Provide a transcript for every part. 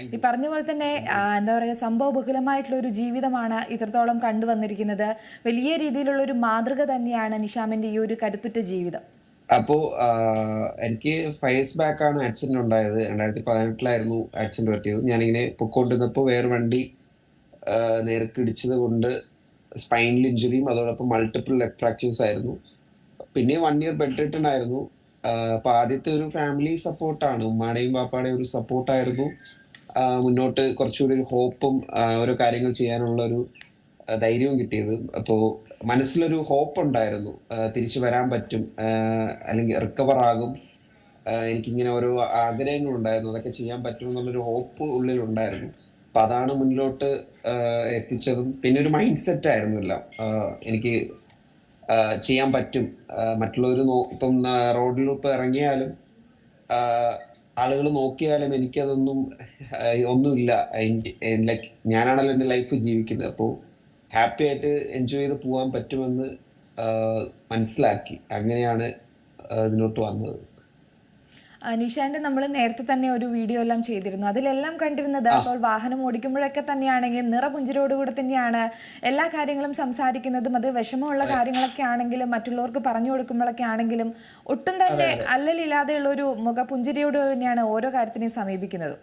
ഈ പറഞ്ഞ പോലെ തന്നെ എന്താ പറയുക സംഭവ ബഹുലമായിട്ടുള്ള ഒരു ജീവിതമാണ് ഇത്രത്തോളം കണ്ടുവന്നിരിക്കുന്നത് വലിയ രീതിയിലുള്ള ഒരു മാതൃക തന്നെയാണ് നിഷാമിന്റെ ഈ ഒരു കരുത്തുറ്റ ജീവിതം. അപ്പോ എനിക്ക് ഫൈവ് ഇയേഴ്സ് ബാക്ക് ആണ് ആക്സിഡന്റ് ഉണ്ടായത്. രണ്ടായിരത്തി പതിനെട്ടിലായിരുന്നു ആക്സിഡന്റ് പറ്റിയത്. ഞാനിങ്ങനെ പൊക്കോണ്ടിരുന്നപ്പോൾ വേറെ വണ്ടി നേർക്ക് ഇടിച്ചത് കൊണ്ട് സ്പൈനൽ ഇഞ്ചുറിയും അതോടൊപ്പം മൾട്ടിപ്പിൾ ലെഗ് ഫ്രാക്ചേഴ്സ് ആയിരുന്നു. പിന്നെ വൺ ഇയർ ബെഡ് റിട്ടേൺ ആയിരുന്നു. അപ്പൊ ആദ്യത്തെ ഒരു ഫാമിലി സപ്പോർട്ടാണ് ഉമ്മാടെയും പാപ്പാടെയും ഒരു സപ്പോർട്ടായിരുന്നു മുന്നോട്ട് കുറച്ചുകൂടി ഒരു ഹോപ്പും ഓരോ കാര്യങ്ങൾ ചെയ്യാനുള്ള ഒരു ധൈര്യവും കിട്ടിയത്. അപ്പോൾ മനസ്സിലൊരു ഹോപ്പ് ഉണ്ടായിരുന്നു തിരിച്ചു വരാൻ പറ്റും അല്ലെങ്കിൽ റിക്കവർ ആകും. എനിക്കിങ്ങനെ ഓരോ ആഗ്രഹങ്ങൾ ഉണ്ടായിരുന്നു അതൊക്കെ ചെയ്യാൻ പറ്റും എന്നുള്ളൊരു ഹോപ്പ് ഉള്ളിലുണ്ടായിരുന്നു. അപ്പൊ അതാണ് മുന്നിലോട്ട് എത്തിച്ചതും. പിന്നെ ഒരു മൈൻഡ് സെറ്റ് ആയിരുന്നില്ല എനിക്ക് ചെയ്യാൻ പറ്റും. മറ്റുള്ളവർ ഇപ്പം റോഡിൽ ഇപ്പം ഇറങ്ങിയാലും ആളുകൾ നോക്കിയാലും എനിക്കതൊന്നും ഒന്നുമില്ല. ലൈക്ക് ഞാനാണല്ലോ എന്റെ ലൈഫ് ജീവിക്കുന്നത്. അപ്പോൾ ഹാപ്പി ആയിട്ട് എൻജോയ് ചെയ്ത് പോകാൻ പറ്റുമെന്ന് മനസ്സിലാക്കി അങ്ങനെയാണ് ഇതിലോട്ട് വന്നത്. നിഷാന്റെ നമ്മൾ നേരത്തെ തന്നെ ഒരു വീഡിയോ എല്ലാം ചെയ്തിരുന്നു. അതിലെല്ലാം കണ്ടിരുന്നത് അപ്പോൾ വാഹനം ഓടിക്കുമ്പോഴൊക്കെ തന്നെയാണെങ്കിലും നിറപുഞ്ചിരോടുകൂടെ തന്നെയാണ് എല്ലാ കാര്യങ്ങളും സംസാരിക്കുന്നതും അത് വിഷമമുള്ള കാര്യങ്ങളൊക്കെ ആണെങ്കിലും മറ്റുള്ളവർക്ക് പറഞ്ഞു കൊടുക്കുമ്പോഴൊക്കെ ആണെങ്കിലും ഒട്ടും തന്നെ അല്ലലില്ലാതെയുള്ള ഒരു മുഖപുഞ്ചിരിയോട് തന്നെയാണ് ഓരോ കാര്യത്തിനെയും സമീപിക്കുന്നത്.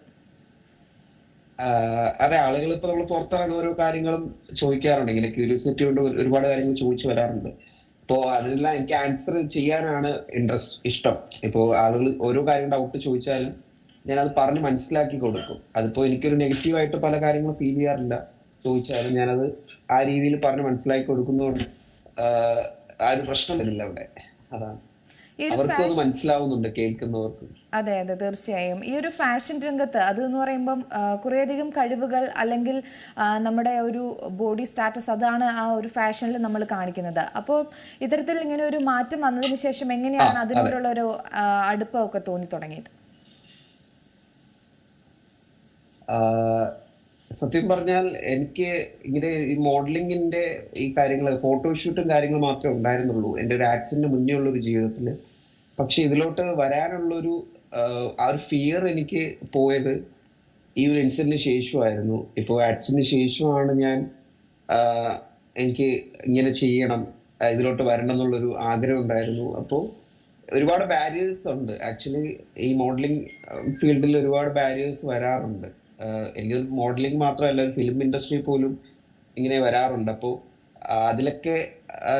അതെ ആളുകൾ ഇപ്പൊ നമ്മൾ പുറത്തിറങ്ങുന്ന ഓരോ കാര്യങ്ങളും ചോദിക്കാറുണ്ട്. ഇങ്ങനെ ക്യൂരിയോസിറ്റി കൊണ്ട് ഒരുപാട് കാര്യങ്ങൾ ചോദിച്ചു വരാറുണ്ട്. അപ്പോ അതിനെല്ലാം എനിക്ക് ആൻസർ ചെയ്യാനാണ് ഇൻട്രസ്റ്റ് ഇഷ്ടം. ഇപ്പോ ആളുകൾ ഓരോ കാര്യം ഡൗട്ട് ചോദിച്ചാലും ഞാൻ അത് പറഞ്ഞ് മനസ്സിലാക്കി കൊടുക്കും. അതിപ്പോ എനിക്കൊരു നെഗറ്റീവായിട്ട് പല കാര്യങ്ങളും ഫീൽ ചെയ്യാറില്ല. ചോദിച്ചാലും ഞാനത് ആ രീതിയിൽ പറഞ്ഞ് മനസ്സിലാക്കി കൊടുക്കുന്നതുകൊണ്ട് ആ ഒരു പ്രശ്നം വരുന്നില്ല അവിടെ അതാണ്. അവർക്കും അത് മനസ്സിലാവുന്നുണ്ട് കേൾക്കുന്നവർക്ക്. അതെ അതെ തീർച്ചയായും. ഈ ഒരു ഫാഷൻ രംഗത്ത് അത് എന്ന് പറയുമ്പം കുറേയധികം കഴിവുകൾ അല്ലെങ്കിൽ നമ്മുടെ ഒരു ബോഡി സ്റ്റാറ്റസ് അതാണ് ആ ഒരു ഫാഷനിൽ നമ്മൾ കാണിക്കുന്നത്. അപ്പോൾ ഇത്തരത്തിൽ ഇങ്ങനെ ഒരു മാറ്റം വന്നതിന് ശേഷം എങ്ങനെയാണ് അതിനോടുള്ള ഒരു അടുപ്പമൊക്കെ തോന്നി തുടങ്ങിയത് സത്യം പറഞ്ഞാൽ എനിക്ക് ഇങ്ങനെ ഈ മോഡലിങ്ങിന്റെ ഈ കാര്യങ്ങൾ ഫോട്ടോഷൂട്ടും കാര്യങ്ങളും മാത്രമേ ഉണ്ടായിരുന്നുള്ളൂ. എന്റെ ഒരു ആക്സിഡന്റ് മുന്നേ ഉള്ള ഒരു ജീവിതത്തിൽ പക്ഷെ ഇതിലോട്ട് വരാനുള്ളൊരു ആ ഒരു ഫിയർ എനിക്ക് പോയത് ഈ ഒരു ഇൻസിഡന്റിന് ശേഷമായിരുന്നു. ഇപ്പോൾ ആഡ്സിന് ശേഷമാണ് ഞാൻ എനിക്ക് ഇങ്ങനെ ചെയ്യണം ഇതിലോട്ട് വരണം എന്നുള്ളൊരു ആഗ്രഹം ഉണ്ടായിരുന്നു. അപ്പോൾ ഒരുപാട് ബാരിയേഴ്സ് ഉണ്ട്. ആക്ച്വലി ഈ മോഡലിംഗ് ഫീൽഡിൽ ഒരുപാട് ബാരിയേഴ്സ് വരാറുണ്ട്. എനിക്ക് മോഡലിംഗ് മാത്രമല്ല ഫിലിം ഇൻഡസ്ട്രി പോലും ഇങ്ങനെ വരാറുണ്ട്. അപ്പോൾ അതിലൊക്കെ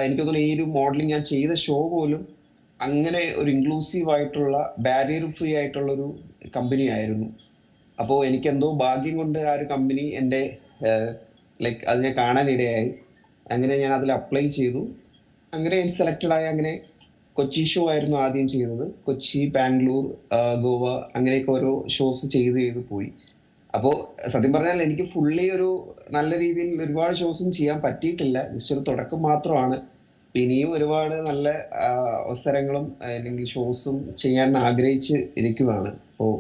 എനിക്ക് തോന്നുന്നു ഈ ഒരു മോഡലിംഗ് ഞാൻ ചെയ്ത ഷോ പോലും അങ്ങനെ ഒരു ഇൻക്ലൂസീവ് ആയിട്ടുള്ള ബാരിയർ ഫ്രീ ആയിട്ടുള്ള ഒരു കമ്പനി ആയിരുന്നു. അപ്പോൾ എനിക്കെന്തോ ഭാഗ്യം കൊണ്ട് ആ ഒരു കമ്പനി എന്റെ ലൈക്ക് അത് ഞാൻ കാണാനിടയായി അങ്ങനെ ഞാൻ അതിൽ അപ്ലൈ ചെയ്തു. അങ്ങനെ എനിക്ക് സെലക്റ്റഡ് ആയി അങ്ങനെ കൊച്ചി ഷോ ആയിരുന്നു ആദ്യം ചെയ്തത്. കൊച്ചി ബാംഗ്ലൂർ ഗോവ അങ്ങനെയൊക്കെ ഓരോ ഷോസ് ചെയ്ത് ചെയ്ത് പോയി. അപ്പോൾ സത്യം പറഞ്ഞാൽ എനിക്ക് ഫുള്ളി ഒരു നല്ല രീതിയിൽ ഒരുപാട് ഷോസും ചെയ്യാൻ പറ്റിയിട്ടില്ല. ജസ്റ്റ് ഒരു തുടക്കം മാത്രമാണ്. ഇനിയും ഒരുപാട് നല്ല അവസരങ്ങളും അല്ലെങ്കിൽ ഷോസും ചെയ്യാൻ ആഗ്രഹിച്ച് ഇരിക്കുകയാണ് അപ്പോൾ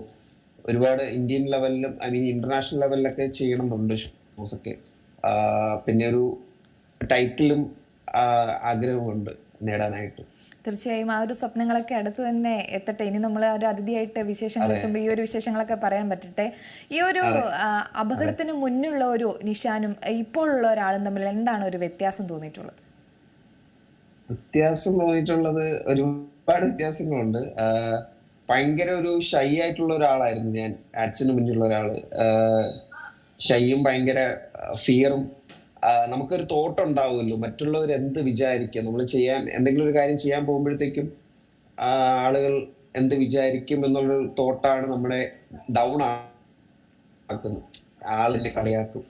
ഒരുപാട് ഇന്ത്യൻ ലെവലിലും ഐ മീൻ ഇന്റർനാഷണൽ ലെവലിലൊക്കെ ചെയ്യണമെന്നുണ്ട് ഷോസ് ഒക്കെ. പിന്നെ ഒരു ടൈറ്റിലും ആഗ്രഹമുണ്ട് നേടാനായിട്ട്. തീർച്ചയായും ആ ഒരു സ്വപ്നങ്ങളൊക്കെ അടുത്ത് തന്നെ എത്തട്ടെ. ഇനി നമ്മൾ ഒരു അതിഥിയായിട്ട് വിശേഷങ്ങൾ എത്തുമ്പോൾ ഈ ഒരു വിശേഷങ്ങളൊക്കെ പറയാൻ പറ്റട്ടെ. ഈ ഒരു അപകടത്തിന് മുന്നുള്ള ഒരു നിഷാനും ഇപ്പോഴുള്ള ഒരാളും തമ്മിൽ എന്താണ് ഒരു വ്യത്യാസം തോന്നിയിട്ടുള്ളത്? വ്യത്യാസം തോന്നിയിട്ടുള്ളത് ഒരുപാട് വ്യത്യാസങ്ങളുണ്ട്. ഭയങ്കര ഒരു ഷൈ ആയിട്ടുള്ള ഒരാളായിരുന്നു ഞാൻ. ആക്സിന് മുന്നിലുള്ള ഒരാൾ. ഷൈയും ഭയങ്കര ഫിയറും നമുക്കൊരു തോട്ട് ഉണ്ടാവുമല്ലോ. മറ്റുള്ളവർ എന്ത് വിചാരിക്കുക നമ്മൾ ചെയ്യാൻ എന്തെങ്കിലും ഒരു കാര്യം ചെയ്യാൻ പോകുമ്പോഴത്തേക്കും ആളുകൾ എന്ത് വിചാരിക്കും എന്നുള്ളൊരു തോട്ടാണ് നമ്മളെ ഡൗൺ ആക്കുന്നത്. ആളിനെ കളിയാക്കും.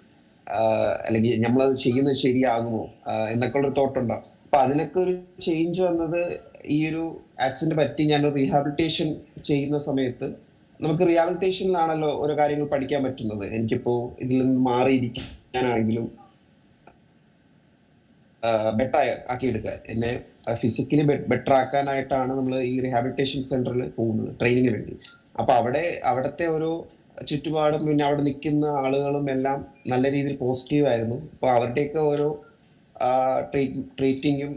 അല്ലെങ്കിൽ നമ്മളത് ചെയ്യുന്നത് ശരിയാകുമോ? എന്നൊക്കെ ഉള്ളൊരു തോട്ടുണ്ടാവും അതിനൊക്കെ ഒരു ചേഞ്ച് വന്നത് ഈ ഒരു ആക്സിഡന്റ് പറ്റി ഞാൻ റീഹാബിലിറ്റേഷൻ ചെയ്യുന്ന സമയത്ത് നമുക്ക് റീഹാബിലിറ്റേഷനിലാണല്ലോ ഓരോ കാര്യങ്ങൾ പഠിക്കാൻ പറ്റുന്നത്. എനിക്കിപ്പോ ഇതിൽ നിന്ന് മാറിയിരിക്കാനാണെങ്കിലും ബെറ്റർ ആക്കിയെടുക്കുക. എന്നെ ഫിസിക്കലി ബെറ്റർ ആക്കാനായിട്ടാണ് നമ്മൾ ഈ റീഹാബിലിറ്റേഷൻ സെന്ററിൽ പോകുന്നത് ട്രെയിനിങ്ങിന് വേണ്ടി. അപ്പൊ അവിടെ അവിടുത്തെ ഓരോ ചുറ്റുപാടും പിന്നെ അവിടെ നിൽക്കുന്ന ആളുകളും എല്ലാം നല്ല രീതിയിൽ പോസിറ്റീവ് ആയിരുന്നു. അപ്പൊ അവരുടെയൊക്കെ ഓരോ ട്രീറ്റിങ്ങും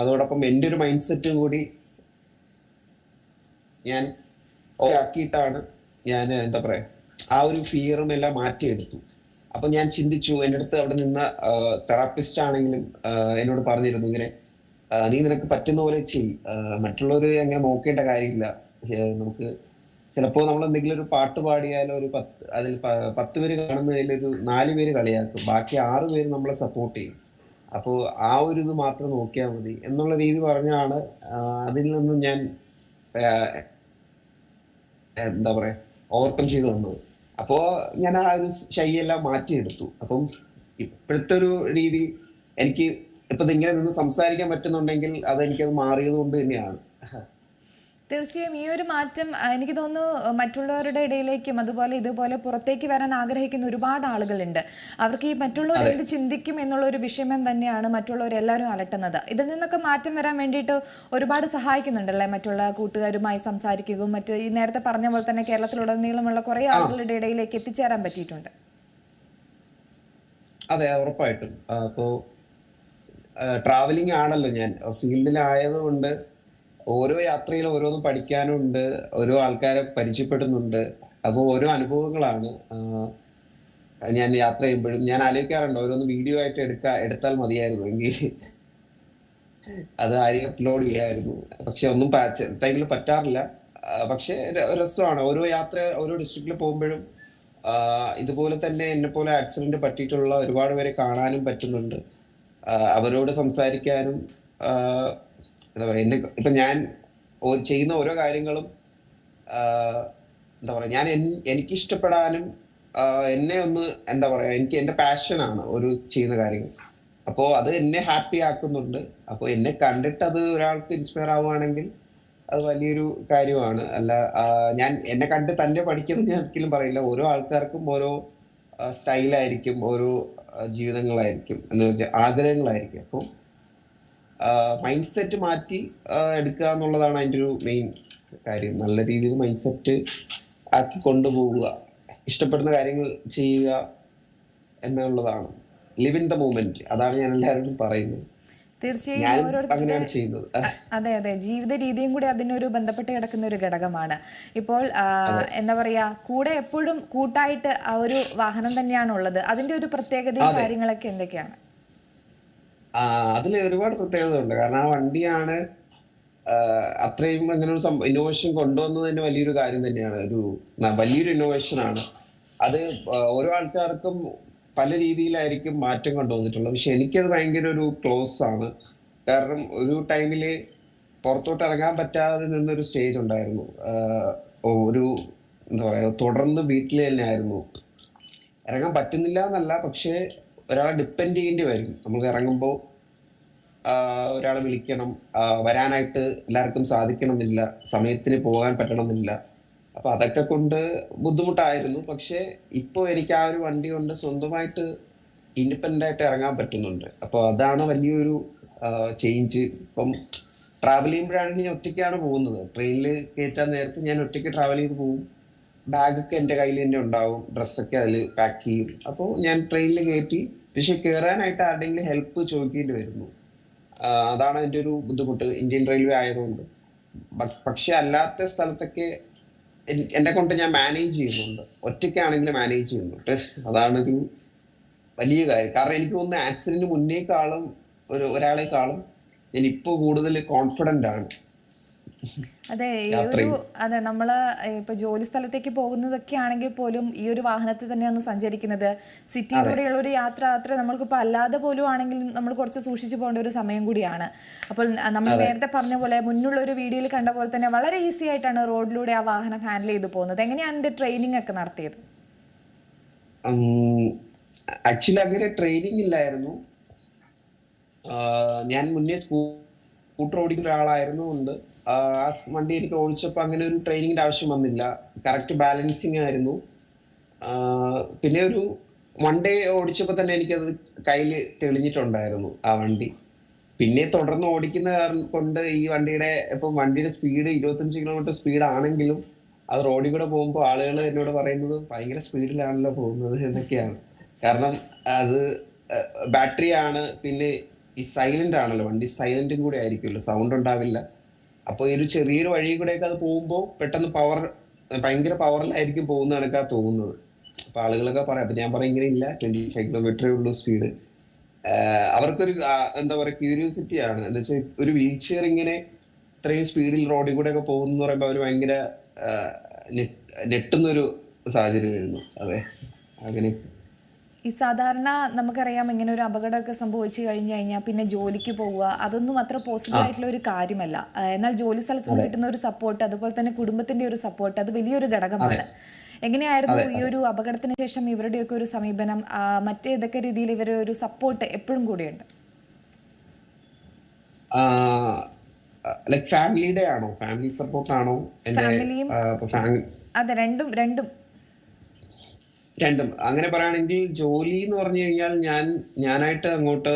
അതോടൊപ്പം എന്റെ ഒരു മൈൻഡ് സെറ്റും കൂടി ഞാൻ ആക്കിയിട്ടാണ് ഞാൻ എന്താ പറയുക ആ ഒരു ഫിയറും എല്ലാം മാറ്റിയെടുത്തു. അപ്പൊ ഞാൻ ചിന്തിച്ചു എന്റെ അടുത്ത് അവിടെ നിന്ന തെറാപ്പിസ്റ്റ് ആണെങ്കിലും എന്നോട് പറഞ്ഞിരുന്നു ഇങ്ങനെ നീ നിനക്ക് പറ്റുന്ന പോലെ ചെയ് മറ്റുള്ളവർ അങ്ങനെ നോക്കേണ്ട കാര്യമില്ല. നമുക്ക് ചിലപ്പോൾ നമ്മൾ എന്തെങ്കിലും ഒരു പാട്ട് പാടിയാലോ ഒരു പത്ത് അതിൽ പത്ത് പേര് കാണുന്നതിൽ ഒരു നാല് പേര് കളിയാക്കും. ബാക്കി ആറ് പേര് നമ്മളെ സപ്പോർട്ട് ചെയ്യും. അപ്പോൾ ആ ഒരു ഇത് മാത്രം നോക്കിയാൽ മതി എന്നുള്ള രീതി പറഞ്ഞാണ് അതിൽ നിന്നും ഞാൻ എന്താ പറയാ ഓവർകം ചെയ്ത് വന്നത്. അപ്പോൾ ഞാൻ ആ ഒരു ശൈലിയെല്ലാം മാറ്റിയെടുത്തു. അപ്പം ഇപ്പോഴത്തെ ഒരു രീതി എനിക്ക് ഇപ്പൊ ഇങ്ങനെ നിന്ന് സംസാരിക്കാൻ പറ്റുന്നുണ്ടെങ്കിൽ അത് എനിക്കത് മാറിയത് കൊണ്ട് തന്നെയാണ്. തീർച്ചയായും ഈ ഒരു മാറ്റം എനിക്ക് തോന്നുന്നു മറ്റുള്ളവരുടെ ഇടയിലേക്കും അതുപോലെ ഇതുപോലെ പുറത്തേക്ക് വരാൻ ആഗ്രഹിക്കുന്ന ഒരുപാട് ആളുകളുണ്ട്. അവർക്ക് ഈ മറ്റുള്ളവർ എന്ത് ചിന്തിക്കും എന്നുള്ള ഒരു വിഷയം തന്നെയാണ് മറ്റുള്ളവർ എല്ലാവരും അലട്ടുന്നത്. ഇതിൽ നിന്നൊക്കെ മാറ്റം വരാൻ വേണ്ടിയിട്ട് ഒരുപാട് സഹായിക്കുന്നുണ്ടല്ലേ മറ്റുള്ള കൂട്ടുകാരുമായി സംസാരിക്കുകയും മറ്റ് ഈ നേരത്തെ പറഞ്ഞ പോലെ തന്നെ കേരളത്തിലുടനീളമുള്ള കുറേ ആളുകളുടെ ഇടയിലേക്ക് എത്തിച്ചേരാൻ പറ്റിയിട്ടുണ്ട്. അതെ ഉറപ്പായിട്ടും. ആ, അപ്പോ ട്രാവലിംഗ് ആണല്ലോ ഞാൻ. ഫീൽഡിലായത് കൊണ്ട് ഓരോ യാത്രയിൽ ഓരോന്ന് പഠിക്കാനുണ്ട് ഓരോ ആൾക്കാരെ പരിചയപ്പെടുന്നുണ്ട്. അപ്പോൾ ഓരോ അനുഭവങ്ങളാണ് ഞാൻ യാത്ര ചെയ്യുമ്പോഴും ഞാൻ ആലോചിക്കാറുണ്ട് ഓരോന്ന് വീഡിയോ ആയിട്ട് എടുക്കാ എടുത്താൽ മതിയായിരുന്നു എങ്കിൽ. അത് ആരെയും അപ്ലോഡ് ചെയ്യായിരുന്നു. പക്ഷെ ഒന്നും ടൈമിൽ പറ്റാറില്ല. പക്ഷെ രസമാണ്. ഓരോ യാത്ര ഓരോ ഡിസ്ട്രിക്റ്റിൽ പോകുമ്പോഴും ഇതുപോലെ തന്നെ എന്നെ പോലെ ആക്സിഡന്റ് പറ്റിയിട്ടുള്ള ഒരുപാട് പേരെ കാണാനും പറ്റുന്നുണ്ട്. അവരോട് സംസാരിക്കാനും എന്താ പറയുക എന്റെ ഇപ്പം ഞാൻ ചെയ്യുന്ന ഓരോ കാര്യങ്ങളും എന്താ പറയുക ഞാൻ എൻ- എനിക്ക് ഇഷ്ടപ്പെടാനും എന്നെ ഒന്ന് എന്താ പറയുക എനിക്ക് എന്റെ പാഷനാണ് ഒരു ചെയ്യുന്ന കാര്യങ്ങൾ. അപ്പോൾ അത് എന്നെ ഹാപ്പി ആക്കുന്നുണ്ട്. അപ്പോൾ എന്നെ കണ്ടിട്ട് അത് ഒരാൾക്ക് ഇൻസ്പയർ ആവുകയാണെങ്കിൽ അത് വലിയൊരു കാര്യമാണ്. അല്ല ഞാൻ എന്നെ കണ്ട് തന്നെ പഠിക്കുന്നത് ഞാൻ ഒരിക്കലും പറയില്ല. ഓരോ ആൾക്കാർക്കും ഓരോ സ്റ്റൈലായിരിക്കും ഓരോ ജീവിതങ്ങളായിരിക്കും എന്ന് വെച്ചാൽ ആഗ്രഹങ്ങളായിരിക്കും. അപ്പം മൈൻഡ് സെറ്റ് മാറ്റി എടുക്കുക എന്നുള്ളതാണ് അതിന്റെ ഒരു മെയിൻ കാര്യം. നല്ല രീതിയിൽ മൈൻഡ് സെറ്റ് ആക്കി കൊണ്ടുപോവുക ഇഷ്ടപ്പെടുന്ന കാര്യങ്ങൾ ചെയ്യുക എന്നുള്ളതാണ്. ലിവ് ഇൻ ദ മൂമെന്റ് അതാണ് ഞാൻ എല്ലാവരോടും പറയുന്നത്. തീർച്ചയായും അതെ അതെ. ജീവിത രീതിയും കൂടി അതിനൊരു ബന്ധപ്പെട്ട് കിടക്കുന്ന ഒരു ഘടകമാണ്. ഇപ്പോൾ എന്താ പറയാ കൂടെ എപ്പോഴും കൂട്ടായിട്ട് ആ ഒരു വാഹനം തന്നെയാണ് ഉള്ളത് അതിന്റെ ഒരു പ്രത്യേകതയും കാര്യങ്ങളൊക്കെ എന്തൊക്കെയാണ്? അതിൽ ഒരുപാട് പ്രത്യേകത ഉണ്ട് കാരണം ആ വണ്ടിയാണ് അത്രയും അങ്ങനെ ഒരു ഇന്നോവേഷൻ കൊണ്ടുവന്നത് തന്നെ വലിയൊരു കാര്യം തന്നെയാണ്. ഒരു വലിയൊരു ഇന്നോവേഷൻ ആണ്. അത് ഓരോ ആൾക്കാർക്കും പല രീതിയിലായിരിക്കും മാറ്റം കൊണ്ടുവന്നിട്ടുള്ളത്. പക്ഷെ എനിക്കത് ഭയങ്കര ഒരു ക്ലോസ് ആണ്. കാരണം ഒരു ടൈമിൽ പുറത്തോട്ട് ഇറങ്ങാൻ പറ്റാതെ നിന്നൊരു സ്റ്റേജ് ഉണ്ടായിരുന്നു. ഒരു എന്താ പറയുക തുടർന്ന് വീട്ടിൽ തന്നെ ആയിരുന്നു. ഇറങ്ങാൻ പറ്റുന്നില്ല എന്നല്ല പക്ഷേ ഒരാളെ ഡിപ്പെൻഡ് ചെയ്യേണ്ടി വരും. നമ്മൾ ഇറങ്ങുമ്പോൾ ഒരാളെ വിളിക്കണം. വരാനായിട്ട് എല്ലാവർക്കും സാധിക്കണമെന്നില്ല. സമയത്തിന് പോകാൻ പറ്റണമെന്നില്ല. അപ്പൊ അതൊക്കെ കൊണ്ട് ബുദ്ധിമുട്ടായിരുന്നു. പക്ഷെ ഇപ്പോൾ എനിക്ക് ആ ഒരു വണ്ടി കൊണ്ട് സ്വന്തമായിട്ട് ഇൻഡിപെൻഡന്റ് ആയിട്ട് ഇറങ്ങാൻ പറ്റുന്നുണ്ട്. അപ്പോൾ അതാണ് വലിയൊരു ചേഞ്ച് ഇപ്പം ട്രാവൽ ചെയ്യുമ്പോഴാണെങ്കിൽ ഞാൻ ഒറ്റയ്ക്കാണ് പോകുന്നത്. ട്രെയിനിൽ കയറ്റാൻ നേരത്ത് ഞാൻ ഒറ്റയ്ക്ക് ട്രാവൽ ചെയ്ത് പോകും. ബാഗൊക്കെ എന്റെ കയ്യിൽ തന്നെ ഉണ്ടാവും. ഡ്രസ്സൊക്കെ അതിൽ പാക്ക് ചെയ്യും. അപ്പോൾ ഞാൻ ട്രെയിനിൽ കയറ്റി പക്ഷെ കയറാനായിട്ട് ആരുടെങ്കിലും ഹെൽപ്പ് ചോദിക്കേണ്ടി വരുന്നു. അതാണ് എന്റെ ഒരു ബുദ്ധിമുട്ട്. ഇന്ത്യൻ റെയിൽവേ ആയതുകൊണ്ട്. പക്ഷെ അല്ലാത്ത സ്ഥലത്തൊക്കെ എന്നെ കൊണ്ട് ഞാൻ മാനേജ് ചെയ്യുന്നുണ്ട്. ഒറ്റയ്ക്കാണെങ്കിൽ മാനേജ് ചെയ്യുന്നുണ്ട്. അതാണൊരു വലിയ കാര്യം. കാരണം എനിക്ക് തോന്നുന്നു ആക്സിഡന്റ് മുന്നേക്കാളും ഒരു ഒരാളെക്കാളും ഞാൻ ഇപ്പോൾ കൂടുതൽ കോൺഫിഡന്റ് ആണ്. അതെ ഈ ഒരു അതെ നമ്മൾ ഇപ്പൊ ജോലി സ്ഥലത്തേക്ക് പോകുന്നതൊക്കെ ആണെങ്കിൽ പോലും ഈ ഒരു വാഹനത്തിൽ തന്നെയാണ് സഞ്ചരിക്കുന്നത്. സിറ്റിയിലൂടെയുള്ള ഒരു യാത്ര അത്ര നമ്മൾക്കിപ്പോൾ അല്ലാതെ പോലും ആണെങ്കിലും നമ്മൾ കുറച്ച് സൂക്ഷിച്ചു പോകേണ്ട ഒരു സമയം കൂടിയാണ്. അപ്പോൾ നമ്മൾ നേരത്തെ പറഞ്ഞ പോലെ മുന്നുള്ള ഒരു വീഡിയോയിൽ കണ്ട പോലെ തന്നെ വളരെ ഈസി ആയിട്ടാണ് റോഡിലൂടെ ആ വാഹനം ഹാൻഡിൽ ചെയ്തു പോകുന്നത്. എങ്ങനെയാണ് അതിന്റെ ട്രെയിനിങ് ഒക്കെ നടത്തിയത്? ആക്ച്വലി അങ്ങനെ ട്രെയിനിങ് ഇല്ലായിരുന്നു. ഞാൻ മുന്നേ സ്കൂട്ടർ ഓടിക്കുന്ന ഒരാളായിരുന്നു കൊണ്ട് ആ വണ്ടി എനിക്ക് ഓടിച്ചപ്പോൾ അങ്ങനെ ഒരു ട്രെയിനിങ്ങിന്റെ ആവശ്യം വന്നില്ല. കറക്റ്റ് ബാലൻസിങ് ആയിരുന്നു. പിന്നെ ഒരു വൺ ഡേ ഓടിച്ചപ്പോൾ തന്നെ എനിക്കത് കയ്യിൽ തെളിഞ്ഞിട്ടുണ്ടായിരുന്നു ആ വണ്ടി. പിന്നെ തുടർന്ന് ഓടിക്കുന്ന കൊണ്ട് ഈ വണ്ടിയുടെ ഇപ്പം വണ്ടിയുടെ സ്പീഡ് ഇരുപത്തഞ്ച് കിലോമീറ്റർ സ്പീഡ് ആണെങ്കിലും അത് റോഡിൽ കൂടെ പോകുമ്പോൾ ആളുകൾ എന്നോട് പറയുന്നത് ഭയങ്കര സ്പീഡിലാണല്ലോ പോകുന്നത് എന്നൊക്കെയാണ്. കാരണം അത് ബാറ്ററി ആണ് പിന്നെ ഈ സൈലന്റ് ആണല്ലോ. വണ്ടി സൈലന്റും കൂടെ ആയിരിക്കുമല്ലോ. സൗണ്ട് ഉണ്ടാവില്ല. അപ്പോൾ ഒരു ചെറിയൊരു വഴി കൂടെയൊക്കെ അത് പോകുമ്പോൾ പെട്ടെന്ന് പവർ ഭയങ്കര പവറിലായിരിക്കും പോകുന്ന കണക്കാ തോന്നുന്നത്. അപ്പൊ ആളുകളൊക്കെ പറയാം അപ്പൊ ഞാൻ പറയാം ഇങ്ങനെ ഇല്ല ട്വന്റി ഫൈവ് കിലോമീറ്ററേ ഉള്ളൂ സ്പീഡ് അവർക്കൊരു എന്താ പറയുക ക്യൂരിയോസിറ്റി ആണ്. എന്താ വെച്ചാൽ ഒരു വീൽ ചെയർ ഇങ്ങനെ ഇത്രയും സ്പീഡിൽ റോഡിൽ കൂടെ ഒക്കെ പോകുന്നു പറയുമ്പോൾ അവർ ഭയങ്കര ഞെട്ടുന്നൊരു സാഹചര്യമായിരുന്നു അതെ അങ്ങനെ. ഈ സാധാരണ നമുക്കറിയാം ഇങ്ങനെ ഒരു അപകടമൊക്കെ സംഭവിച്ചു കഴിഞ്ഞു കഴിഞ്ഞാൽ പിന്നെ ജോലിക്ക് പോവുക അതൊന്നും അത്ര പോസിബിൾ ആയിട്ടുള്ള ഒരു കാര്യമല്ല. എന്നാൽ ജോലി സ്ഥലത്ത് നിന്ന് കിട്ടുന്ന ഒരു സപ്പോർട്ട് അതുപോലെ തന്നെ കുടുംബത്തിന്റെ ഒരു സപ്പോർട്ട് അത് വലിയൊരു ഘടകമാണ്. എങ്ങനെയായിരുന്നു ഈ ഒരു അപകടത്തിന് ശേഷം ഇവരുടെയൊക്കെ ഒരു സമീപനം? മറ്റേതൊക്കെ രീതിയിൽ ഇവരുടെ ഒരു സപ്പോർട്ട് എപ്പോഴും കൂടിയുണ്ട്? ലൈക് ഫാമിലിയുടെ ആണോ? ഫാമിലി സപ്പോർട്ട് ആണോ? ഫാമിലിയും അതെ രണ്ടും രണ്ടും. രണ്ടും. അങ്ങനെ പറയുകയാണെങ്കിൽ ജോലി എന്ന് പറഞ്ഞു കഴിഞ്ഞാൽ ഞാൻ ഞാനായിട്ട് അങ്ങോട്ട്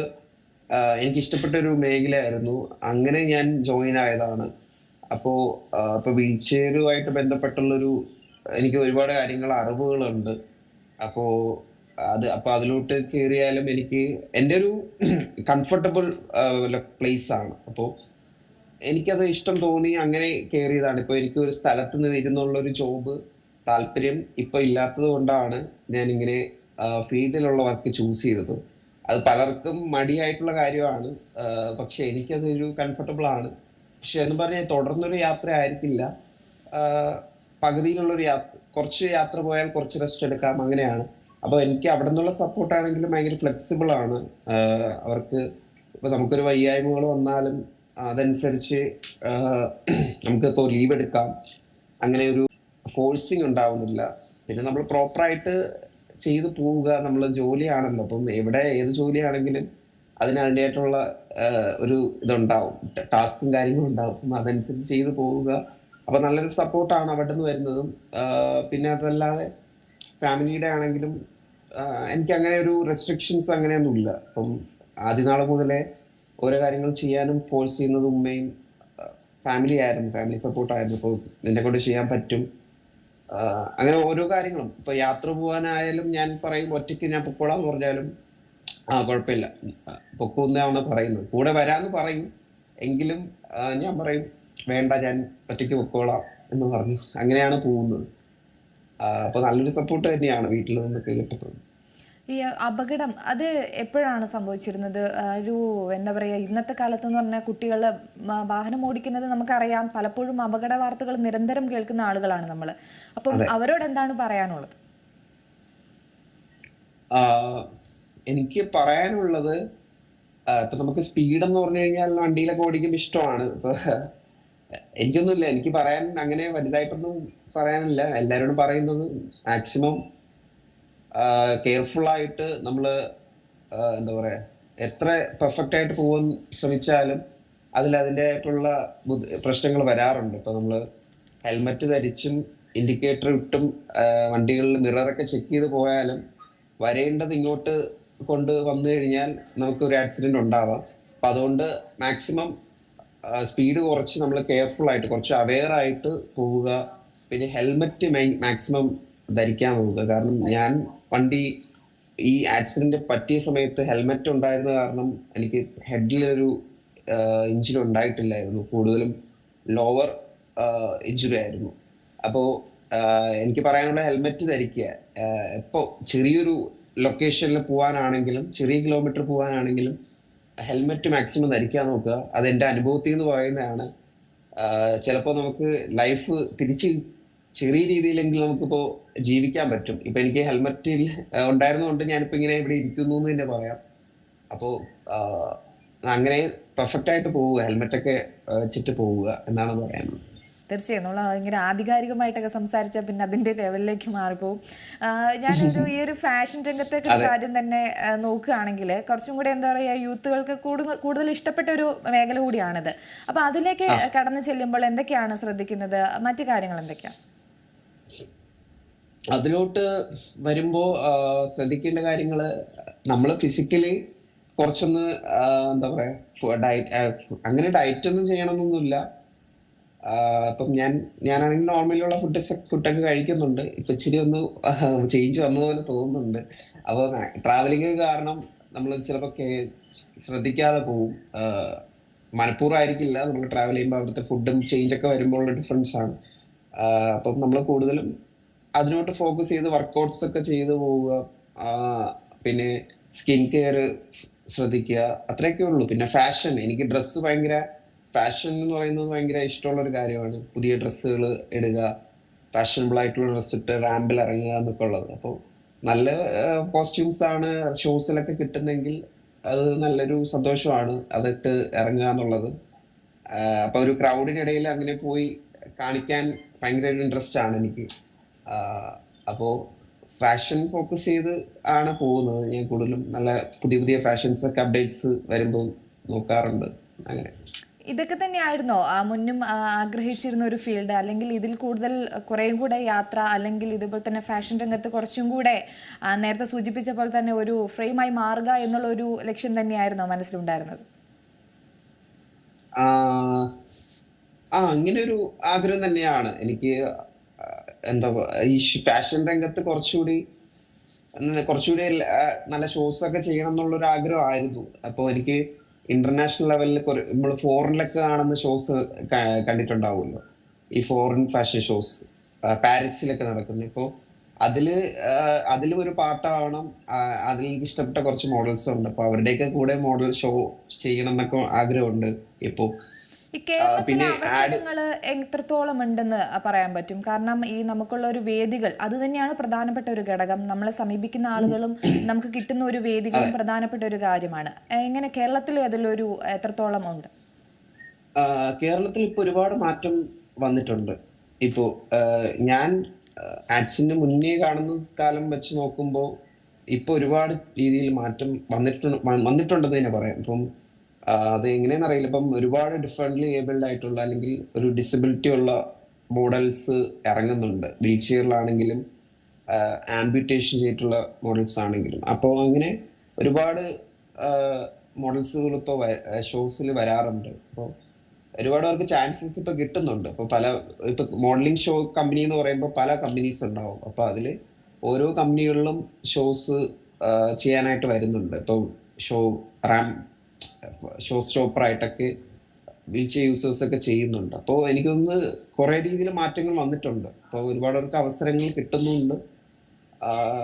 എനിക്ക് ഇഷ്ടപ്പെട്ട ഒരു മേഖലയായിരുന്നു. അങ്ങനെ ഞാൻ ജോയിൻ ആയതാണ്. അപ്പോൾ ഇപ്പോൾ ഇപ്പൊ വീൽ ബന്ധപ്പെട്ടുള്ളൊരു എനിക്ക് ഒരുപാട് കാര്യങ്ങൾ അറിവുകളുണ്ട്. അപ്പോ അത് അപ്പൊ അതിലോട്ട് കയറിയാലും എനിക്ക് എന്റെ ഒരു കംഫർട്ടബിൾ പ്ലേസ് ആണ് അപ്പോൾ എനിക്കത് ഇഷ്ടം തോന്നി അങ്ങനെ കയറിയതാണ് ഇപ്പൊ എനിക്ക് ഒരു സ്ഥലത്ത് നിന്ന് ഇരുന്നുള്ള ഒരു ജോബ് താല്പര്യം ഇപ്പൊ ഇല്ലാത്തത് കൊണ്ടാണ് ഞാൻ ഇങ്ങനെ ഫീൽഡിലുള്ള വർക്ക് ചൂസ് ചെയ്തത്. അത് പലർക്കും മടിയായിട്ടുള്ള കാര്യമാണ്. പക്ഷെ എനിക്കതൊരു കംഫർട്ടബിൾ ആണ്. പക്ഷെ എന്ന് പറഞ്ഞാൽ തുടർന്നൊരു യാത്ര ആയിരിക്കില്ല. പകുതിയിലുള്ളൊരു യാത്ര കുറച്ച് യാത്ര പോയാൽ കുറച്ച് റെസ്റ്റ് എടുക്കാം അങ്ങനെയാണ്. അപ്പോൾ എനിക്ക് അവിടെ നിന്നുള്ള സപ്പോർട്ട് ആണെങ്കിലും ഭയങ്കര ഫ്ലെക്സിബിൾ ആണ്. അവർക്ക് ഇപ്പൊ നമുക്കൊരു വയ്യായ്മകൾ വന്നാലും അതനുസരിച്ച് നമുക്ക് ഇപ്പോൾ ലീവ് എടുക്കാം. അങ്ങനെ ഒരു ഫോഴ്സിങ് ഉണ്ടാവുന്നില്ല. പിന്നെ നമ്മൾ പ്രോപ്പറായിട്ട് ചെയ്തു പോവുക നമ്മൾ ജോലിയാണല്ലോ. അപ്പം എവിടെ ഏത് ജോലിയാണെങ്കിലും അതിന് അതിന്റെതായിട്ടുള്ള ഒരു ഇതുണ്ടാവും. ടാസ്കും കാര്യങ്ങളും ഉണ്ടാവും. അപ്പം അതനുസരിച്ച് ചെയ്തു പോവുക. അപ്പം നല്ലൊരു സപ്പോർട്ടാണ് അവിടെ നിന്ന് വരുന്നതും പിന്നെ അതല്ലാതെ ഫാമിലിയുടെ ആണെങ്കിലും എനിക്ക് അങ്ങനെ ഒരു റെസ്ട്രിക്ഷൻസ് അങ്ങനെയൊന്നുമില്ല. അപ്പം ആദ്യനാൾ മുതലേ ഓരോ കാര്യങ്ങൾ ചെയ്യാനും ഫോഴ്സ് ചെയ്യുന്നത് ഉമ്മയും ഫാമിലി ആയിരുന്നു. ഫാമിലി സപ്പോർട്ടായിരുന്നു ഇപ്പോൾ നിന്നെ കൊണ്ട് ചെയ്യാൻ പറ്റും. അങ്ങനെ ഓരോ കാര്യങ്ങളും. ഇപ്പൊ യാത്ര പോകാനായാലും ഞാൻ പറയും ഒറ്റയ്ക്ക് ഞാൻ പൊക്കോളാന്ന് പറഞ്ഞാലും ആ കുഴപ്പമില്ല. പൊക്കൂന്നാണ് പറയുന്നത്. കൂടെ വരാന്ന് പറയും. എങ്കിലും ഞാൻ പറയും വേണ്ട ഞാൻ ഒറ്റയ്ക്ക് പൊക്കോളാം എന്ന് പറഞ്ഞു അങ്ങനെയാണ് പോകുന്നത്. അപ്പൊ നല്ലൊരു സപ്പോർട്ട് തന്നെയാണ് വീട്ടിൽ നിന്നൊക്കെ കിട്ടുന്നത് ഈ അപകടം അത് എപ്പോഴാണ് സംഭവിച്ചിരുന്നത്? ഒരു എന്താ പറയുക ഇന്നത്തെ കാലത്ത് എന്ന് പറഞ്ഞാൽ കുട്ടികൾ വാഹനം ഓടിക്കുന്നത് നമുക്കറിയാം. പലപ്പോഴും അപകട വാർത്തകൾ നിരന്തരം കേൾക്കുന്ന ആളുകളാണ് നമ്മൾ അപ്പം അവരോട് എന്താണ് പറയാനുള്ളത്? എനിക്ക് പറയാനുള്ളത് ഇപ്പൊ നമുക്ക് സ്പീഡ് എന്ന് പറഞ്ഞു കഴിഞ്ഞാൽ വണ്ടിയിലൊക്കെ ഓടിക്കുമ്പോൾ ഇഷ്ടമാണ്. ഇപ്പൊ എനിക്കൊന്നുമില്ല. എനിക്ക് പറയാൻ അങ്ങനെ വലുതായിട്ടൊന്നും പറയാനില്ല. എല്ലാവരോടും പറയുന്നത് മാക്സിമം കെയർഫുൾ ആയിട്ട് നമ്മൾ എന്താ പറയുക എത്ര പെർഫെക്റ്റ് ആയിട്ട് പോകാൻ ശ്രമിച്ചാലും അതിൽ അതിന്റെതായിട്ടുള്ള പ്രശ്നങ്ങൾ വരാറുണ്ട്. ഇപ്പം നമ്മൾ ഹെൽമറ്റ് ധരിച്ചും ഇൻഡിക്കേറ്റർ ഇട്ടും വണ്ടികളിൽ മിററൊക്കെ ചെക്ക് ചെയ്ത് പോയാലും വരേണ്ടത് ഇങ്ങോട്ട് കൊണ്ട് വന്നു കഴിഞ്ഞാൽ നമുക്ക് ഒരു ആക്സിഡന്റ് ഉണ്ടാവാം. അപ്പം അതുകൊണ്ട് മാക്സിമം സ്പീഡ് കുറച്ച് നമ്മൾ കെയർഫുൾ ആയിട്ട് കുറച്ച് അവെയർ ആയിട്ട് പോവുക. പിന്നെ ഹെൽമെറ്റ് മാക്സിമം ധരിക്കാൻ നോക്കുക കാരണം ഞാൻ വണ്ടി ഈ ആക്സിഡന്റ് പറ്റിയ സമയത്ത് ഹെൽമെറ്റ് ഉണ്ടായിരുന്ന കാരണം എനിക്ക് ഹെഡിലൊരു ഇഞ്ചുറി ഉണ്ടായിട്ടില്ലായിരുന്നു. കൂടുതലും ലോവർ ഇഞ്ചുറി ആയിരുന്നു. അപ്പോൾ എനിക്ക് പറയാനുള്ള ഹെൽമെറ്റ് ധരിക്കുക. ഇപ്പോൾ ചെറിയൊരു ലൊക്കേഷനിൽ പോകാനാണെങ്കിലും ചെറിയ കിലോമീറ്റർ പോകാനാണെങ്കിലും ഹെൽമെറ്റ് മാക്സിമം ധരിക്കാൻ നോക്കുക. അത് എന്റെ അനുഭവത്തിൽ നിന്ന് പറയുന്നതാണ്. ചിലപ്പോൾ നമുക്ക് ലൈഫ് തിരിച്ച് ചെറിയ രീതിയിലെങ്കിലും നമുക്കിപ്പോൾ ജീവിക്കാൻ പറ്റും. ഇപ്പൊ എനിക്ക് ഹെൽമെറ്റ് ഉണ്ടായിരുന്നതുകൊണ്ട് ഞാനിപ്പോൾ ഇങ്ങനെ ഇവിടെ ഇരിക്കുന്നു എന്ന് തന്നെ പറയാം. അപ്പോൾ അങ്ങനെ പെർഫെക്റ്റ് ആയിട്ട് പോവുക ഹെൽമെറ്റൊക്കെ വെച്ചിട്ട് പോവുക എന്നാണ് പറയാനുള്ളത്. തീർച്ചയായും. നമ്മൾ ഇങ്ങനെ ആധികാരികമായിട്ടൊക്കെ സംസാരിച്ചാൽ പിന്നെ അതിന്റെ ലെവലിലേക്ക് മാറിപ്പോവും. ഞാനൊരു ഈ ഒരു ഫാഷൻ രംഗത്തേക്ക് കാര്യം തന്നെ നോക്കുകയാണെങ്കിൽ കുറച്ചും കൂടെ എന്താ പറയുക യൂത്തുകൾക്ക് കൂടുതൽ കൂടുതൽ ഇഷ്ടപ്പെട്ട ഒരു മേഖല കൂടിയാണിത്. അപ്പോൾ അതിലേക്ക് കടന്നു ചെല്ലുമ്പോൾ എന്തൊക്കെയാണ് ശ്രദ്ധിക്കുന്നത്? മറ്റു കാര്യങ്ങൾ എന്തൊക്കെയാണ് അതിലോട്ട് വരുമ്പോ ശ്രദ്ധിക്കേണ്ട കാര്യങ്ങൾ നമ്മൾ ഫിസിക്കലി കുറച്ചൊന്ന് എന്താ പറയാ ഡയറ്റ് അങ്ങനെ ഡയറ്റ് ഒന്നും ചെയ്യണമെന്നൊന്നുമില്ല അപ്പം ഞാൻ ഞാനാണെങ്കിൽ നോർമലിയുള്ള ഫുഡ് ഫുഡൊക്കെ കഴിക്കുന്നുണ്ട്. ഇപ്പൊ ഇച്ചിരി ഒന്ന് ചേഞ്ച് വന്നതുപോലെ തോന്നുന്നുണ്ട്. അപ്പോൾ ട്രാവലിംഗ് കാരണം നമ്മൾ ചിലപ്പോൾ ശ്രദ്ധിക്കാതെ പോവും. മനഃപൂർവമായിരിക്കില്ല. നമ്മൾ ട്രാവൽ ചെയ്യുമ്പോൾ അവിടുത്തെ ഫുഡും ചേഞ്ച് ഒക്കെ വരുമ്പോൾ ഡിഫറൻസ് ആണ്. അപ്പം നമ്മൾ കൂടുതലും അതിനോട്ട് ഫോക്കസ് ചെയ്ത് വർക്കൗട്ട്സ് ഒക്കെ ചെയ്ത് പോവുക. പിന്നെ സ്കിൻ കെയർ ശ്രദ്ധിക്കുക. അത്രയൊക്കെ ഉള്ളൂ. പിന്നെ ഫാഷൻ എനിക്ക് ഡ്രസ്സ് ഭയങ്കര ഫാഷൻ എന്ന് പറയുന്നത് ഭയങ്കര ഇഷ്ടമുള്ള ഒരു കാര്യമാണ്. പുതിയ ഡ്രസ്സുകൾ ഇടുക. ഫാഷനബിൾ ആയിട്ടുള്ള ഡ്രസ്സ് ഇട്ട് റാമ്പിൽ ഇറങ്ങുക എന്നൊക്കെ ഉള്ളത്. അപ്പോൾ നല്ല കോസ്റ്റ്യൂംസ് ആണ് ഷോസിലൊക്കെ കിട്ടുന്നെങ്കിൽ അത് നല്ലൊരു സന്തോഷമാണ്. അതിട്ട് ഇറങ്ങുക എന്നുള്ളത്. അപ്പോൾ അപ്പൊ ഒരു ക്രൗഡിനിടയിൽ അങ്ങനെ പോയി കാണിക്കാൻ ഭയങ്കര ഒരു ഇൻട്രസ്റ്റ് ആണ് എനിക്ക്. ആഹ് അപ്പോ ഫാഷൻ ഫോക്കസ് ചെയ്ത് ആണ് പോകുന്നത്. ഞാൻ കൂടുതലും നല്ല പുതിയ പുതിയ ഫാഷൻസ് ഒക്കെ അപ്ഡേറ്റ്സ് വരുമ്പോൾ നോക്കാറുണ്ട്. അങ്ങനെ. ഇതൊക്കെ തന്നെയായിരുന്നോ? മുന്നും ആഗ്രഹിച്ചിരുന്ന ഒരു ഫീൽഡ് അല്ലെങ്കിൽ ഇതിൽ കൂടുതൽ കുറേയും കൂടെ യാത്ര അല്ലെങ്കിൽ ഇതുപോലെ തന്നെ ഫാഷൻ രംഗത്ത് കുറച്ചും കൂടെ നേരത്തെ സൂചിപ്പിച്ച പോലെ തന്നെ ഒരു ഫ്രെയിമായി മാറുക എന്നുള്ള ഒരു ലക്ഷ്യം തന്നെയായിരുന്നോ മനസ്സിലുണ്ടായിരുന്നത്? ആ അങ്ങനെ ഒരു ആഗ്രഹം തന്നെയാണ്. എനിക്ക് എന്താ ഈ ഫാഷൻ രംഗത്ത് കുറച്ചുകൂടി കുറച്ചുകൂടി നല്ല ഷോസ് ഒക്കെ ചെയ്യണം എന്നുള്ള ഒരു ആഗ്രഹം ആയിരുന്നു അപ്പോൾ എനിക്ക് ഇന്റർനാഷണൽ ലെവലിൽ നമ്മൾ ഫോറിനിലൊക്കെ കാണുന്ന ഷോസ് കണ്ടിട്ടുണ്ടാവുമല്ലോ. ഈ ഫോറിൻ ഫാഷൻ ഷോസ് പാരീസിലൊക്കെ നടക്കുന്നു. ഇപ്പോൾ അതിൽ അതിൽ ഒരു പാർട്ടാവണം അതിൽ എനിക്ക് ഇഷ്ടപ്പെട്ട കുറച്ച് മോഡൽസ് ഉണ്ട്. അപ്പൊ അവരുടെയൊക്കെ കൂടെ മോഡൽ ഷോ ചെയ്യണം എന്നൊക്കെ ആഗ്രഹമുണ്ട്. ഇപ്പോ ഈ കേരളത്തിലെ അവസരങ്ങൾ എത്രത്തോളം ഉണ്ടെന്ന് പറയാൻ പറ്റും? കാരണം ഈ നമുക്കുള്ള ഒരു വേദികൾ അത് തന്നെയാണ് പ്രധാനപ്പെട്ട ഒരു ഘടകം. നമ്മളെ സമീപിക്കുന്ന ആളുകളും നമുക്ക് കിട്ടുന്ന ഒരു വേദികളും പ്രധാനപ്പെട്ട ഒരു കാര്യമാണ്. എങ്ങനെ കേരളത്തിൽ അതിലൊരു എത്രത്തോളം ഉണ്ട്? കേരളത്തിൽ ഇപ്പൊ ഒരുപാട് മാറ്റം വന്നിട്ടുണ്ട്. ഇപ്പോ ഞാൻ ആക്സിന് മുന്നേ കാണുന്ന കാലം വെച്ച് നോക്കുമ്പോൾ ഇപ്പൊ ഒരുപാട് രീതിയിൽ മാറ്റം വന്നിട്ടുണ്ട് വന്നിട്ടുണ്ടെന്ന് തന്നെ പറയാം. ഇപ്പം അത് എങ്ങനെയാണെന്ന് അറിയില്ല. ഇപ്പം ഒരുപാട് ഡിഫറെന്റ്ലി ഏബിൾഡ് ആയിട്ടുള്ള അല്ലെങ്കിൽ ഒരു ഡിസബിലിറ്റി ഉള്ള മോഡൽസ് ഇറങ്ങുന്നുണ്ട്. വീൽ ചെയറിലാണെങ്കിലും ആംബ്യൂട്ടേഷൻ ചെയ്തിട്ടുള്ള മോഡൽസ് ആണെങ്കിലും. അപ്പോൾ അങ്ങനെ ഒരുപാട് മോഡൽസുകൾ ഇപ്പോൾ ഷോസിൽ വരാറുണ്ട്. അപ്പോൾ ഒരുപാട് പേർക്ക് ചാൻസസ് ഇപ്പൊ കിട്ടുന്നുണ്ട്. ഇപ്പൊ പല ഇപ്പൊ മോഡലിംഗ് ഷോ കമ്പനി എന്ന് പറയുമ്പോൾ പല കമ്പനീസ് ഉണ്ടാവും. അപ്പോൾ അതിൽ ഓരോ കമ്പനികളിലും ഷോസ് ചെയ്യാനായിട്ട് വരുന്നുണ്ട്. ഇപ്പൊ ഷോ റാം ഷോ സ്റ്റോപ്പറായിട്ടൊക്കെ ആയിട്ടൊക്കെ ചെയർ യൂസേഴ്സ് ഒക്കെ ചെയ്യുന്നുണ്ട്. അപ്പോൾ എനിക്ക് തോന്നുന്നു കുറേ രീതിയിൽ മാറ്റങ്ങൾ വന്നിട്ടുണ്ട്. അപ്പോൾ ഒരുപാട് പേർക്ക് അവസരങ്ങൾ കിട്ടുന്നുണ്ട്.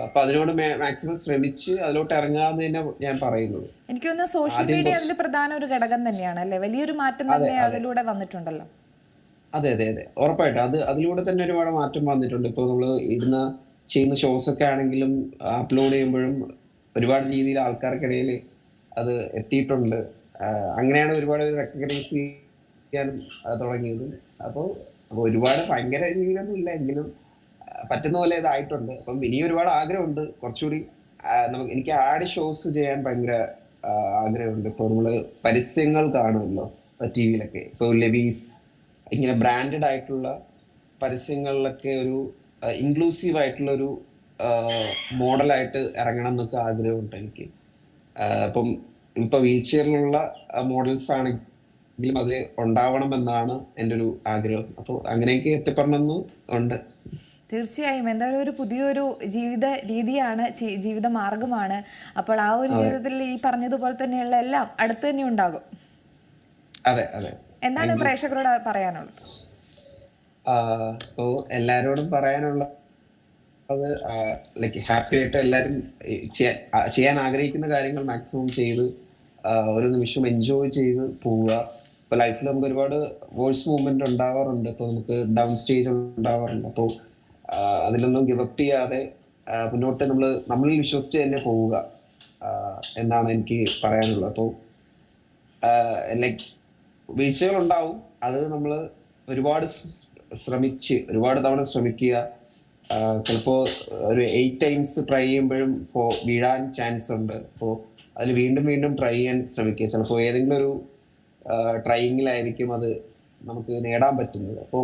അപ്പൊ അതിനോട് മാക്സിമം ശ്രമിച്ച് അതിലോട്ട് ഇറങ്ങാന്ന് തന്നെ ഞാൻ പറയുന്നത്. എനിക്ക് തോന്നുന്നു സോഷ്യൽ മീഡിയ അതിൽ പ്രധാന ഒരു ഘടകം തന്നെയാണ് അല്ലേ? വലിയൊരു മാറ്റം തന്നെ അതിലൂടെ വന്നിട്ടുണ്ടല്ലോ. അതെ അതെ അതെ. ഉറപ്പായിട്ടും. അത് അതിലൂടെ തന്നെ ഒരുപാട് മാറ്റം വന്നിട്ടുണ്ട്. ഇപ്പോൾ നമ്മൾ ഇടുന്ന ചെയ്യുന്ന ഷോസ് ഒക്കെ ആണെങ്കിലും അപ്ലോഡ് ചെയ്യുമ്പോഴും ഒരുപാട് രീതിയിൽ ആൾക്കാർക്കിടയിൽ അത് എത്തിയിട്ടുണ്ട്. അങ്ങനെയാണ് ഒരുപാട് റെക്കഗ്നൈസ് ചെയ്യാനും തുടങ്ങിയത്. അപ്പോൾ അപ്പോൾ ഒരുപാട് ഭയങ്കര രീതിയിലൊന്നും ഇല്ല. എങ്കിലും പറ്റുന്ന പോലെ ഇതായിട്ടുണ്ട് അപ്പം ഇനി ഒരുപാട് ആഗ്രഹമുണ്ട്. കുറച്ചുകൂടി നമുക്ക് എനിക്ക് ആഡ് ഷോസ് ചെയ്യാൻ ഭയങ്കര ആഗ്രഹമുണ്ട്. ഇപ്പോൾ നമ്മൾ പരസ്യങ്ങൾ കാണുമല്ലോ ടി വിയിലൊക്കെ ഇപ്പോൾ ലെവീസ് ഇങ്ങനെ ബ്രാൻഡഡ് ആയിട്ടുള്ള പരസ്യങ്ങളിലൊക്കെ ഒരു ഇൻക്ലൂസീവ് ആയിട്ടുള്ള ഒരു മോഡലായിട്ട് ഇറങ്ങണം എന്നൊക്കെ ആഗ്രഹമുണ്ട് എനിക്ക്. ആ, അപ്പം ഇപ്പൊ വീൽ ചെയറിലുള്ള മോഡൽസ് ആണെങ്കിലും അത് ഉണ്ടാവണം എന്നാണ് എന്റെ ഒരു ആഗ്രഹം. അപ്പോൾ അങ്ങനെയൊക്കെ എത്തിപ്പെടണമെന്ന് ഉണ്ട്. തീർച്ചയായും. എന്തായാലും ഒരു പുതിയൊരു ജീവിത രീതിയാണ് ജീവിത മാർഗമാണ്. അപ്പോൾ ആ ഒരു ജീവിതത്തിൽ ഈ പറഞ്ഞതുപോലെ തന്നെയുള്ള എല്ലാം അടുത്ത് തന്നെ ഉണ്ടാകും. അതെ അതെ. എന്താണ് പ്രേക്ഷകരോട് പറയാനുള്ളത്? എല്ലാരോടും പറയാനുള്ള അത് ലൈക്ക് ഹാപ്പി ആയിട്ട് എല്ലാവരും ചെയ്യാൻ ആഗ്രഹിക്കുന്ന കാര്യങ്ങൾ മാക്സിമം ചെയ്ത് ഓരോ നിമിഷം എൻജോയ് ചെയ്ത് പോവുക. ഇപ്പൊ ലൈഫിൽ നമുക്ക് ഒരുപാട് വോയിസ് മൂവ്മെന്റ് ഉണ്ടാവാറുണ്ട്. ഇപ്പൊ നമുക്ക് ഡൗൺ സ്റ്റേജ് ഉണ്ടാവാറുണ്ട്. അപ്പോൾ അതിലൊന്നും ഗിവപ്പ് ചെയ്യാതെ മുന്നോട്ട് നമ്മൾ നമ്മളിൽ വിശ്വസിച്ച് തന്നെ പോവുക എന്നാണ് എനിക്ക് പറയാനുള്ളത്. അപ്പോൾ ലൈക്ക് വീഴ്ചകൾ ഉണ്ടാവും. അത് നമ്മൾ ഒരുപാട് ശ്രമിച്ച് ഒരുപാട് തവണ ശ്രമിക്കുക. ചിലപ്പോൾ ഒരു എയ്റ്റ് ടൈംസ് ട്രൈ ചെയ്യുമ്പോഴും ഫോ വീഴാൻ ചാൻസ് ഉണ്ട്. അപ്പോൾ അതിൽ വീണ്ടും വീണ്ടും ട്രൈ ചെയ്യാൻ ശ്രമിക്കുക. ചിലപ്പോൾ ഏതെങ്കിലും ഒരു ട്രൈയിങ്ങിലായിരിക്കും അത് നമുക്ക് നേടാൻ പറ്റുന്നത്. അപ്പോൾ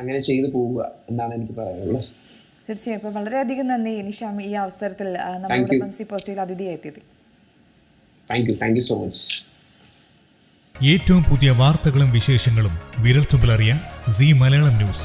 അങ്ങനെ ചെയ്തു പോവുക എന്നാണ് എനിക്ക് പറയാനുള്ളത്. തീർച്ചയായും. വളരെയധികം നന്ദി നിഷാം ഈ അവസരത്തിൽ ആ, നമ്മളോടൊപ്പം സി പോസ്റ്റിൽ അതിഥിയായി എത്തിയത് thank you thank you so much ഏറ്റവും പുതിയ വാർത്തകളും വിശേഷങ്ങളും വിരൽത്തുമ്പിലറിയാൻ സി മലയാളം ന്യൂസ്.